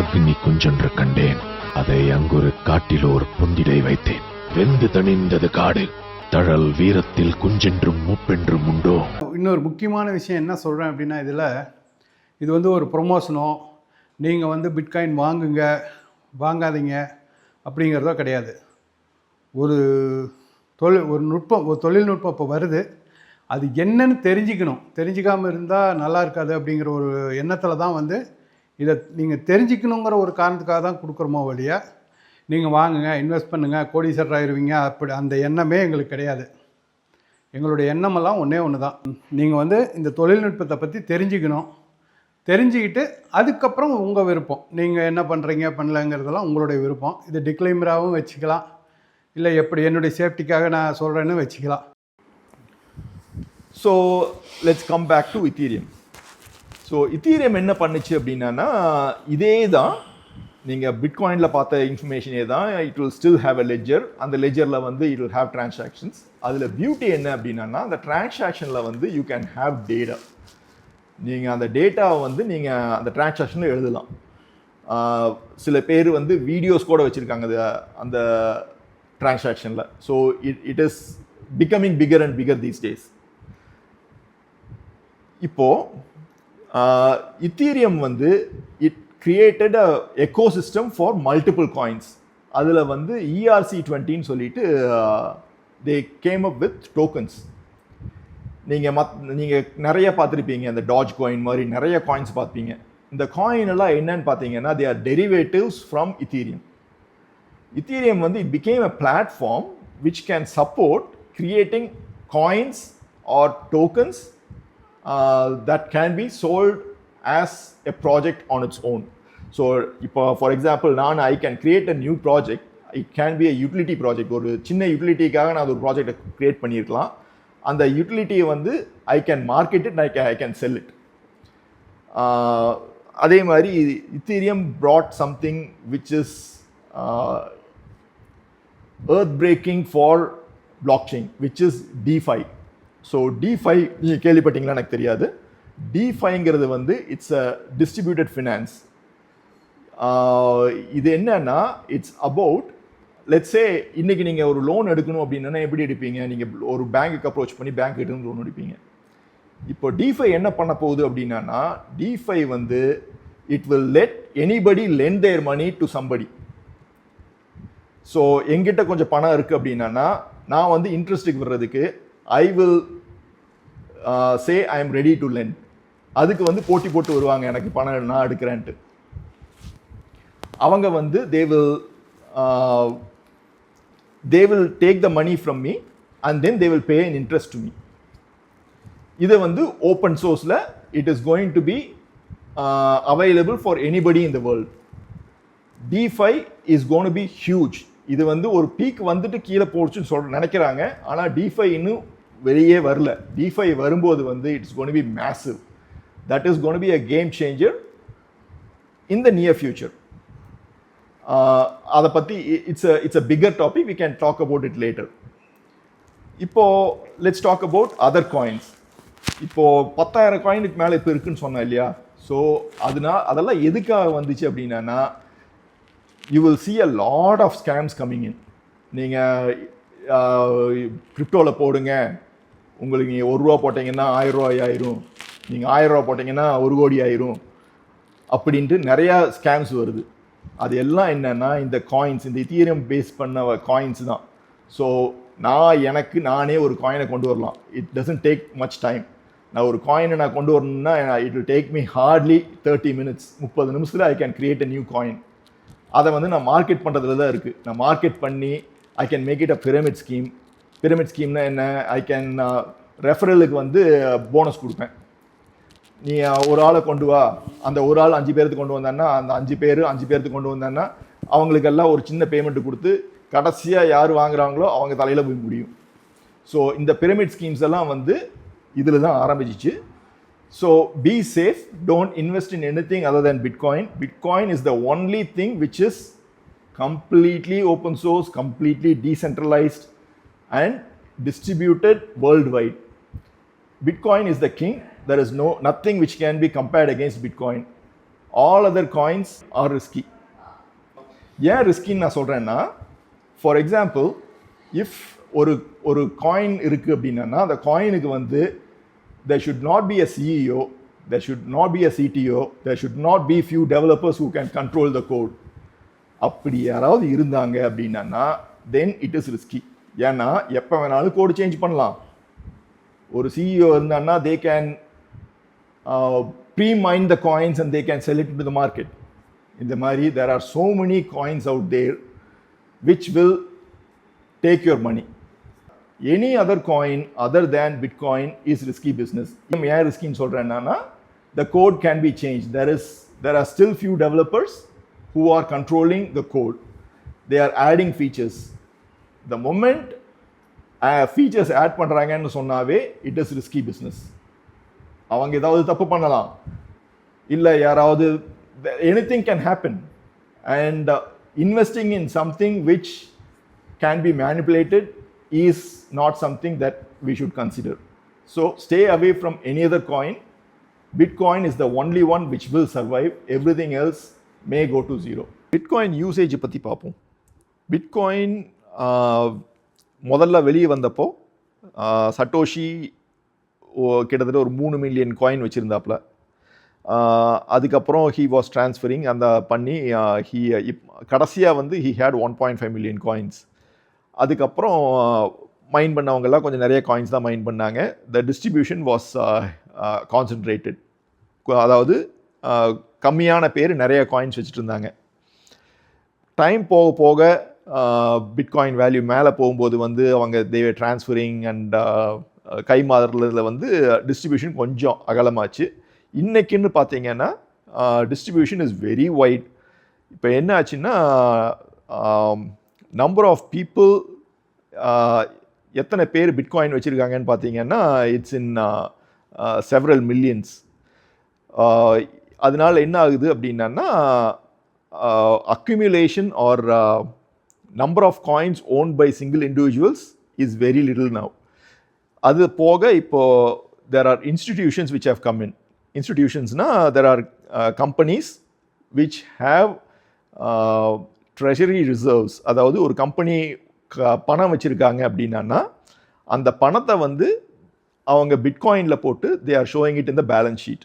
அக்னி குஞ்சொன்று கண்டேன். அதை அங்கொரு காட்டில் ஒரு பொந்திடை வைத்தேன். வெந்து தணிந்தது காடு. தழல் வீரத்தில் குஞ்சென்றும் மூப்பென்றும் உண்டோ? இன்னொரு முக்கியமான விஷயம் என்ன சொல்கிறேன் அப்படின்னா இதில் இது வந்து ஒரு ப்ரொமோஷனோ நீங்கள் வந்து பிட்காயின் வாங்குங்க வாங்காதீங்க அப்படிங்கிறதோ கிடையாது. ஒரு தொழில் ஒரு நுட்பம் ஒரு தொழில்நுட்பம் இப்போ வருது. அது என்னன்னு தெரிஞ்சுக்கணும். தெரிஞ்சுக்காமல் இருந்தால் நல்லா இருக்காது அப்படிங்கிற ஒரு எண்ணத்தில் தான் வந்து இதை நீங்கள் தெரிஞ்சுக்கணுங்கிற ஒரு காரணத்துக்காக தான் கொடுக்குறோமோ வழியா நீங்கள் வாங்குங்க இன்வெஸ்ட் பண்ணுங்கள் கோடீஸ்வரர் ஆயிடுவீங்க அப்படி அந்த எண்ணமே எங்களுக்கு கிடையாது. எங்களுடைய எண்ணமெல்லாம் ஒன்றே ஒன்று தான் நீங்கள் வந்து இந்த தொழில்நுட்பத்தை பற்றி தெரிஞ்சுக்கணும். தெரிஞ்சுக்கிட்டு அதுக்கப்புறம் உங்கள் விருப்பம். நீங்கள் என்ன பண்ணுறீங்க பண்ணலங்கிறதெல்லாம் உங்களுடைய விருப்பம். இது டிக்ளைமராகவும் வச்சுக்கலாம். இல்லை எப்படி என்னுடைய சேஃப்டிக்காக நான் சொல்கிறேன்னு வச்சுக்கலாம். So let's come back to Ethereum so Ethereum என்ன பண்ணுச்சு அப்படின்னா இதே தான் நீங்கள் பிட்காயினில் பார்த்த இன்ஃபர்மேஷனே தான் it will still have a ledger அந்த லெஜரில் வந்து இட் வில் ஹேவ் டிரான்சாக்ஷன்ஸ் அதில் பியூட்டி என்ன அப்படின்னா அந்த டிரான்சாக்ஷனில் வந்து யூ கேன் ஹேவ் டேட்டா நீங்கள் அந்த டேட்டாவை வந்து நீங்கள் அந்த டிரான்சாக்ஷனில் எழுதலாம். சில பேர் வந்து வீடியோஸ் கூட வச்சுருக்காங்க அது அந்த டிரான்சாக்ஷனில் so it it is becoming bigger and bigger these days இப்போது இத்தீரியம் வந்து it created a ecosystem for multiple coins அதில் வந்து இஆர்சி டுவெண்ட்டின்னு சொல்லிட்டு they came up with tokens நீங்கள் மத் நீங்கள் நிறைய பார்த்துருப்பீங்க இந்த டாஜ் காயின் மாதிரி நிறைய காயின்ஸ் பார்ப்பீங்க. இந்த காயின் எல்லாம் என்னன்னு பார்த்தீங்கன்னா they are derivatives from Ethereum Ethereum வந்து it became a platform which can support creating coins or tokens that can be sold as a project on its own so இப்போ for example நான் I can create a new project it can be a utility project ஒரு சின்ன யூட்டிலிட்டிக்காக நான் ஒரு ப்ராஜெக்டை create பண்ணியிருக்கலாம். அந்த யூட்டிலிட்டியை வந்து I can market it I can I can sell it அதே மாதிரி Ethereum brought something which is earth breaking for blockchain which is DeFi. So DeFi நீங்கள் கேள்விப்பட்டீங்களா? எனக்கு தெரியாது. டி ஃபைங்கிறது வந்து இட்ஸ் அ டிஸ்ட்ரிபியூட்டட் ஃபினான்ஸ் இது என்னன்னா இட்ஸ் அபவுட் லெட்ஸே இன்னைக்கு நீங்கள் ஒரு லோன் எடுக்கணும் அப்படின்னா எப்படி எடுப்பீங்க? நீங்கள் ஒரு பேங்க்குக்கு அப்ரோச் பண்ணி பேங்க் கிட்ட லோன் எடுப்பீங்க. இப்போ டிஃபை என்ன பண்ண போகுது அப்படின்னா டிஃபை வந்து it will let anybody lend their money to somebody so எங்கிட்ட கொஞ்சம் பணம் இருக்குது அப்படின்னா நான் வந்து இன்ட்ரெஸ்ட்டுக்கு விடுறதுக்கு I will say I am ready to lend அதுக்கு வந்து போட்டி போட்டு வருவாங்க எனக்கு பணம் நான் எடுக்கிறேன்ட்டு அவங்க வந்து they will they will take the money from me and then they will pay in interest to me இதை வந்து open சோர்ஸில் it is going to be available for anybody in the world DeFi is gonna be huge இது வந்து ஒரு peak வந்துட்டு கீழே போச்சுன்னு சொல் நினைக்கிறாங்க. ஆனால் டிஃபை இன்னும் வெளியே வரல. டிஃபை வரும்போது வந்து it's gonna be massive that is gonna be a game changer in the near future அதை பற்றி it's a it's a bigger topic we can talk about it later இப்போது let's talk about other coins இப்போது பத்தாயிரம் காயினுக்கு மேலே இப்போ இருக்குன்னு சொன்னேன் இல்லையா? ஸோ அதனால் அதெல்லாம் எதுக்காக வந்துச்சு அப்படின்னா you will see a lot of scams coming in நீங்கள் கிரிப்டோவில் போடுங்க. உங்களுக்கு நீங்கள் ஒரு ரூபா போட்டிங்கன்னா ஆயிரம் ரூபாய் ஆயிரும். நீங்கள் ஆயிரம் ரூபா போட்டிங்கன்னா ஒரு கோடி ஆயிரும். அப்படின்ட்டு நிறையா ஸ்கேம்ஸ் வருது. அது எல்லாம் என்னன்னா இந்த காயின்ஸ் இந்த இத்தீரியம் பேஸ் பண்ண காயின்ஸ் தான். ஸோ நான் எனக்கு நானே ஒரு காயினை கொண்டு வரலாம். It doesn't take much time நான் ஒரு காயினை நான் கொண்டு வரணும்னா it will take me hardly thirty minutes முப்பது நிமிஷத்தில் I can create a new coin அதை வந்து நான் மார்க்கெட் பண்ணுறதுல தான் இருக்குது நான் மார்க்கெட் பண்ணி I can make it a pyramid scheme pyramid ஸ்கீம்னா என்ன? ஐ கேன் ரெஃபரலுக்கு வந்து uh, போனஸ் கொடுப்பேன். நீ uh, ஒரு ஆளை கொண்டு வா. அந்த ஒரு ஆள் அஞ்சு பேருக்கு கொண்டு வந்தான்னா அந்த அஞ்சு பேர் அஞ்சு பேருக்கு கொண்டு வந்தான்னா அவங்களுக்கெல்லாம் ஒரு சின்ன பேமெண்ட் கொடுத்து கடைசியாக யார் வாங்குறாங்களோ அவங்க தலையில் போய் முடியும். ஸோ இந்த பிரமிட் ஸ்கீம்ஸ் எல்லாம் வந்து இதில் தான் ஆரம்பிச்சிச்சு. So be safe. Don't invest in anything other than Bitcoin. Bitcoin is the only thing which is completely open source, completely decentralized, and distributed worldwide. Bitcoin is the king. There is no nothing which can be compared against Bitcoin. All other coins are risky. ஏன் ரிஸ்கின்னு நான் சொல்கிறேன்னா for example if ஒரு ஒரு coin இருக்குது அப்படின்னா அந்த காயினுக்கு வந்து there should not be a CEO, there should not be a CTO, there should not be few developers who can control the code. அப்படி யாராவது இருந்தாங்க அப்படின்னா தென் இட் இஸ் ரிஸ்கி ஏன்னா எப்போ வேணாலும் கோடு சேஞ்ச் பண்ணலாம். ஒரு சிஇஓ இருந்தான்னா they can pre mind the coins and they can select to the market இந்த மாதிரி there are so many coins out there which will take your money any other coin other than Bitcoin is risky business ஏன் ரிஸ்கின்னு சொல்கிறேன் என்னன்னா the code can be change there is there are still few developers who are controlling the code they are adding features the moment features add பண்ணுறாங்கன்னு சொன்னாவே it is risky business அவங்க ஏதாவது தப்பு பண்ணலாம். இல்லை யாராவது anything can happen and investing in something which can be manipulated is not something that we should consider. So stay away from any other coin. Bitcoin is the only one which will survive. Everything else may go to zero. Bitcoin usage பற்றி பார்ப்போம் bitcoin முதல்ல வெளியே வந்தப்போ சட்டோஷி கிட்டத்தட்ட ஒரு மூணு million coin வச்சுருந்தாப்புல அதுக்கப்புறம் he was transferring அந்த பண்ணி ஹீ இப் கடைசியாக வந்து he had one point five million coins அதுக்கப்புறம் மைன் பண்ணவங்கெல்லாம் கொஞ்சம் நிறைய காயின்ஸ் தான் மைன் பண்ணாங்க. த டிஸ்ட்ரிபியூஷன் வாஸ் கான்சன்ட்ரேட்டட் அதாவது கம்மியான பேர் நிறைய காயின்ஸ் வச்சுட்டு இருந்தாங்க டைம் போக போக பிட்காயின் வேல்யூ மேலே போகும்போது வந்து அவங்க தேவை ட்ரான்ஸ்ஃபரிங் அண்ட் கை மாறுறதுல வந்து டிஸ்ட்ரிபியூஷன் கொஞ்சம் அகலமாச்சு. இன்னைக்குன்னு பார்த்தீங்கன்னா டிஸ்ட்ரிபியூஷன் இஸ் வெரி வைட் இப்போ என்ன ஆச்சுன்னா நம்பர் ஆஃப் பீப்புள் எத்தனை பேர் பிட்காயின் வச்சுருக்காங்கன்னு பார்த்தீங்கன்னா இட்ஸ் இன் செவரல் மில்லியன்ஸ் அதனால என்ன ஆகுது அப்படின்னா accumulation or number of coins own by single individuals is very little now அது போக இப்போ there are institutions which have come in இன்ஸ்டிடியூஷன்ஸ்னால் there are companies which have treasury reserves அதாவது ஒரு company க பணம் வச்சுருக்காங்க அப்படின்னா அந்த பணத்தை வந்து அவங்க பிட்காயினில் போட்டு they are showing it in the balance sheet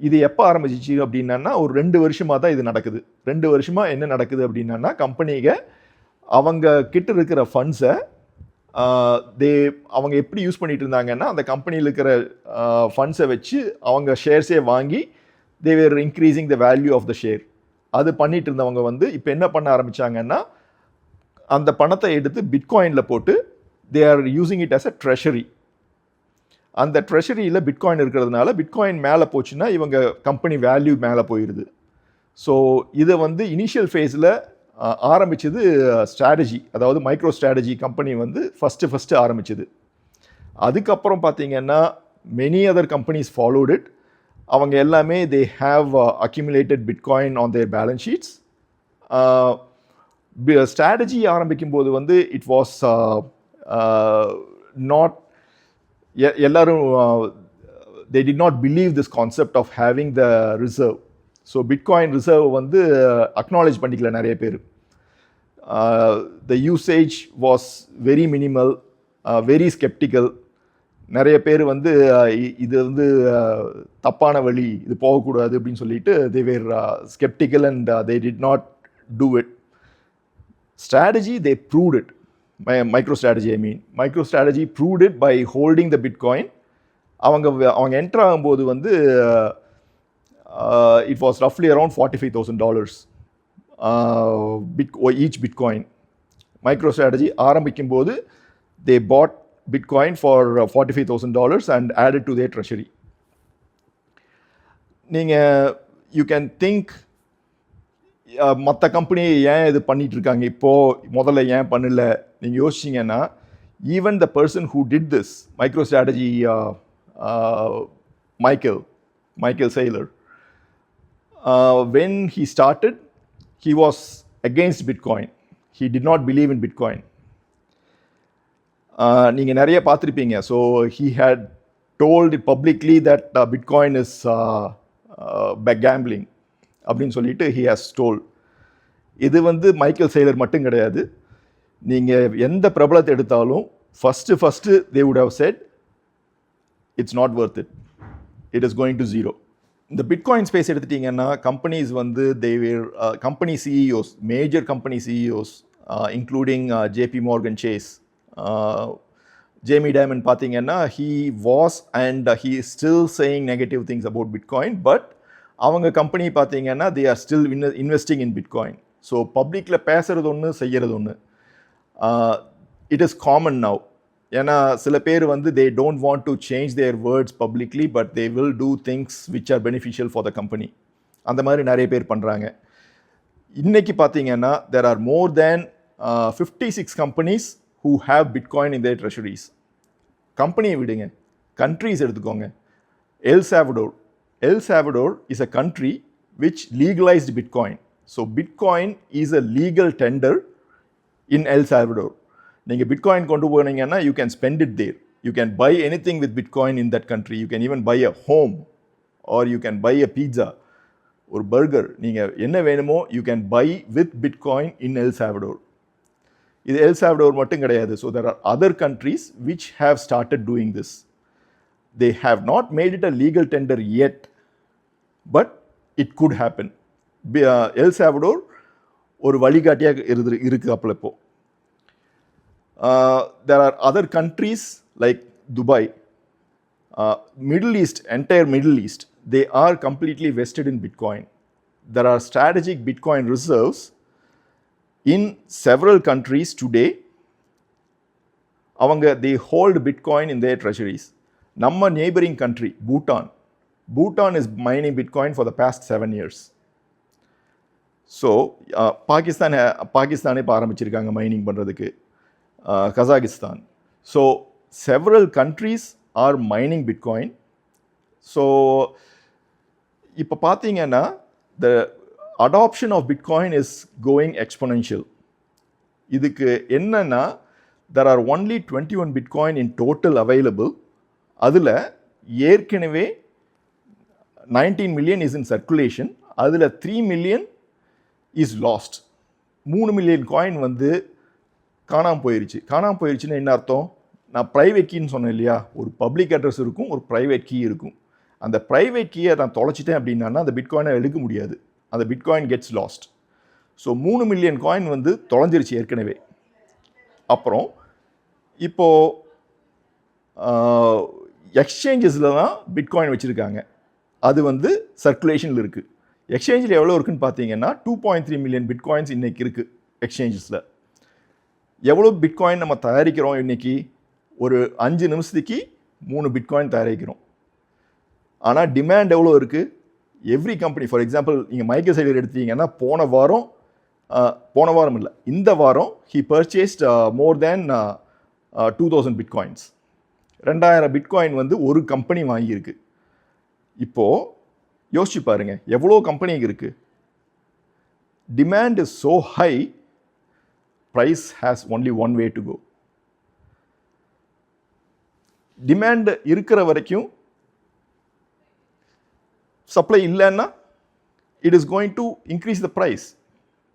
இது எப்போ ஆரம்பிச்சிச்சு அப்படின்னா ஒரு ரெண்டு வருஷமாக தான் இது நடக்குது. ரெண்டு வருஷமாக என்ன நடக்குது அப்படின்னா கம்பெனிக அவங்க கிட்ட இருக்கிற ஃபண்ட்ஸை தே அவங்க எப்படி யூஸ் பண்ணிட்டு இருந்தாங்கன்னா அந்த கம்பெனியில் இருக்கிற ஃபண்ட்ஸை வச்சு அவங்க ஷேர்ஸே வாங்கி they were increasing the value of the share அது பண்ணிட்டு இருந்தவங்க வந்து இப்போ என்ன பண்ண ஆரம்பித்தாங்கன்னா அந்த பணத்தை எடுத்து பிட்காயினில் போட்டு they are using it as a treasury அந்த ட்ரெஷரியில் பிட்காயின் இருக்கிறதுனால பிட்காயின் மேலே போச்சுன்னா இவங்க கம்பெனி வேல்யூ மேலே போயிடுது ஸோ இதை வந்து இனிஷியல் ஃபேஸில் ஆரம்பிச்சது ஸ்ட்ராட்டஜி அதாவது மைக்ரோ ஸ்ட்ராட்டஜி கம்பெனி வந்து ஃபஸ்ட்டு ஃபஸ்ட்டு ஆரம்பிச்சது. அதுக்கப்புறம் பார்த்திங்கன்னா many other companies followed it அவங்க எல்லாமே they have accumulated Bitcoin on their balance sheets Strategy ஆரம்பிக்கும் போது வந்து இட் வாஸ் நாட் எல்லாரும் they did not believe this concept of having the reserve so Bitcoin reserve வந்து அக்னாலேஜ் பண்ணிக்கல நிறைய பேர். The usage was very minimal very skeptical நிறைய பேர் வந்து இது வந்து தப்பான வழி இது போகக்கூடாது அப்படின்னு சொல்லிட்டு they were skeptical and they did not do it strategy they proved it MicroStrategy I mean MicroStrategy proved it by holding the bitcoin அவங்க அவங்க என்டர் ஆகும்போது வந்து it was ரஃப்லி around forty five thousand dollars bit each bitcoin MicroStrategy ஆரம்பிக்கும் போது they bought Bitcoin for forty five thousand dollars and added to their treasury நீங்கள் you can think மற்ற company ஏன் இது பண்ணிகிட்டு இருக்காங்க இப்போது முதல்ல ஏன் பண்ணல? நீங்கள் யோசிச்சிங்கன்னா even the person who did this MicroStrategy Michael Michael Saylor when he started he was against bitcoin he did not believe in bitcoin நீங்கள் நிறைய பார்த்துருப்பீங்க. So he had told publicly that bitcoin is gambling அப்படின்னு சொல்லிட்டு he has toll இது வந்து Michael செயலர் மட்டும் கிடையாது. நீங்கள் எந்த பிரபலத்தை எடுத்தாலும் first first they would have said it's not worth it it is going to zero இந்த பிட்காயின் ஸ்பேஸ் எடுத்துட்டிங்கன்னா கம்பெனிஸ் வந்து they were company CEOs major company CEOs including JP Morgan Chase Jamie Dimon பார்த்தீங்கன்னா he was and he still saying negative things about bitcoin but அவங்க company பார்த்தீங்கன்னா they are still investing in bitcoin so பப்ளிக்கில் பேசுறது ஒன்று செய்கிறது ஒன்று it is common now ஏன்னா சில பேர் வந்து they don't want to change their words publicly but they will do things which are beneficial for the company அந்த மாதிரி நிறைய பேர் பண்ணுறாங்க இன்னைக்கு பார்த்தீங்கன்னா there are more than fifty six companies who have bitcoin in their treasuries கம்பெனியை விடுங்க countries எடுத்துக்கோங்க. El Salvador El Salvador is a country which legalised bitcoin so bitcoin is a legal tender in El Salvador நீங்கள் bitcoin கொண்டு போனீங்கன்னா you can spend it there you can buy any thing with bitcoin in that country you can even buy a home or you can buy a pizza ஒரு burger நீங்கள் என்ன வேணுமோ you can buy with bitcoin in El Salvador இது El Salvador மட்டும் கிடையாது. So there are other countries which have started doing this they have not made it a legal tender yet but it could happen El Salvador ஒரு வழிகாட்டியாக இருந்து இருக்கு அப்போ இப்போ. There are other countries like Dubai Middle East entire Middle East they are completely vested in bitcoin there are strategic bitcoin reserves in several countries today அவங்க the hold bitcoin in their treasuries நம்ம neighbouring country Bhutan Bhutan is mining bitcoin for the past seven years so Pakistan பாகிஸ்தானே இப்போ ஆரம்பிச்சிருக்காங்க mining பண்ணுறதுக்கு Kazakhstan so several countries are mining bitcoin so இப்போ பார்த்தீங்கன்னா the adoption of bitcoin is going exponential இதுக்கு என்னென்னா there are only twenty one bitcoin in total available அதில் ஏற்கனவே nineteen million is in circulation அதில் த்ரீ மில்லியன் இஸ் லாஸ்ட் மூணு million coin வந்து காணாமல் போயிருச்சு. காணாமல் போயிருச்சுன்னா என்ன அர்த்தம்? நான் ப்ரைவேட் கீன்னு சொன்னேன் இல்லையா? ஒரு பப்ளிக் அட்ரஸ் இருக்கும் ஒரு ப்ரைவேட் கீ இருக்கும். அந்த ப்ரைவேட் கீயை நான் தொலைச்சிட்டேன் அப்படின்னா அந்த பிட்காயினை எடுக்க முடியாது. அந்த பிட்காயின் கெட்ஸ் லாஸ்ட் ஸோ மூணு மில்லியன் காயின் வந்து தொலைஞ்சிருச்சு ஏற்கனவே. அப்புறம் இப்போது எக்ஸ்சேஞ்சஸில் தான் பிட்காயின் வச்சுருக்காங்க. அது வந்து சர்க்குலேஷனில் இருக்குது எக்ஸ்சேஞ்சில் எவ்வளோ இருக்குன்னு பார்த்தீங்கன்னா two point three million bitcoins இன்றைக்கி இருக்குது எக்ஸ்சேஞ்சஸில் எவ்வளோ பிட்காயின் நம்ம தயாரிக்கிறோம் இன்றைக்கி ஒரு அஞ்சு நிமிஷத்துக்கு மூணு பிட்காயின் தயாரிக்கிறோம். ஆனால் டிமாண்ட் எவ்வளோ இருக்குது எவ்ரி கம்பெனி ஃபார் எக்ஸாம்பிள் நீங்கள் மைக்கேல் சைலர் எடுத்தீங்கன்னா போன வாரம் போன வாரம் இல்லை இந்த வாரம் he purchased more than two thousand bitcoins ரெண்டாயிரம் பிட்காயின் வந்து ஒரு கம்பெனி வாங்கியிருக்கு. இப்போது யோசிச்சு பாருங்கள் எவ்வளோ கம்பெனி இருக்குது demand is so high price has only one way to go demand இருக்கிற வரைக்கும் supply illana, it is going to increase the price.